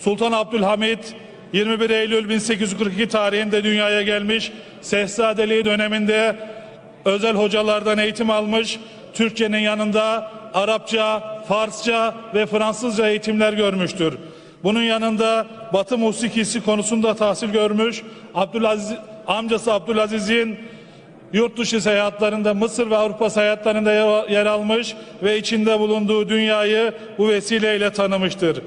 Sultan Abdülhamit 21 Eylül 1842 tarihinde dünyaya gelmiş. Sehzadeliği döneminde özel hocalardan eğitim almış. Türkçenin yanında Arapça, Farsça ve Fransızca eğitimler görmüştür. Bunun yanında Batı musikisi konusunda tahsil görmüş. Abdülaziz amcası Abdülaziz'in yurt dışı seyahatlerinde Mısır ve Avrupa seyahatlerinde yer- almış ve içinde bulunduğu dünyayı bu vesileyle tanımıştır.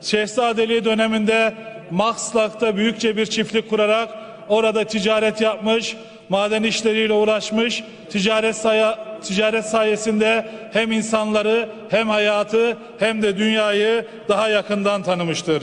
Şehzadeliği döneminde Maslak'ta büyükçe bir çiftlik kurarak orada ticaret yapmış, maden işleriyle uğraşmış, ticaret, saya, ticaret sayesinde hem insanları hem hayatı hem de dünyayı daha yakından tanımıştır.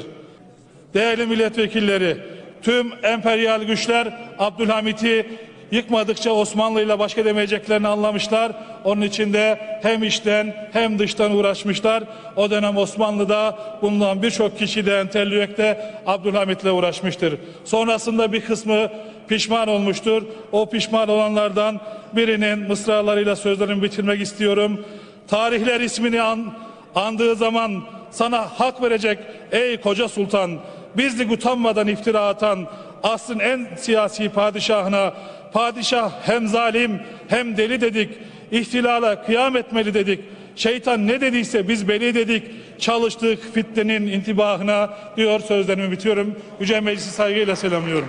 Değerli milletvekilleri, tüm emperyal güçler Abdülhamit'i yıkmadıkça Osmanlı ile baş edemeyeceklerini anlamışlar. Onun için de hem içten hem dıştan uğraşmışlar. O dönem Osmanlı'da bulunan birçok kişi de entellüek de Abdülhamit'le uğraşmıştır. Sonrasında bir kısmı pişman olmuştur. O pişman olanlardan birinin mısralarıyla sözlerimi bitirmek istiyorum. Tarihler ismini an, andığı zaman sana hak verecek ey koca sultan bizlik utanmadan iftira atan asrın en siyasi padişahına padişah hem zalim hem deli dedik. İhtilala kıyam etmeli dedik. Şeytan ne dediyse biz beli dedik. Çalıştık fitnenin intibahına diyor. Sözlerimi bitiyorum Yüce Meclisi saygıyla selamlıyorum.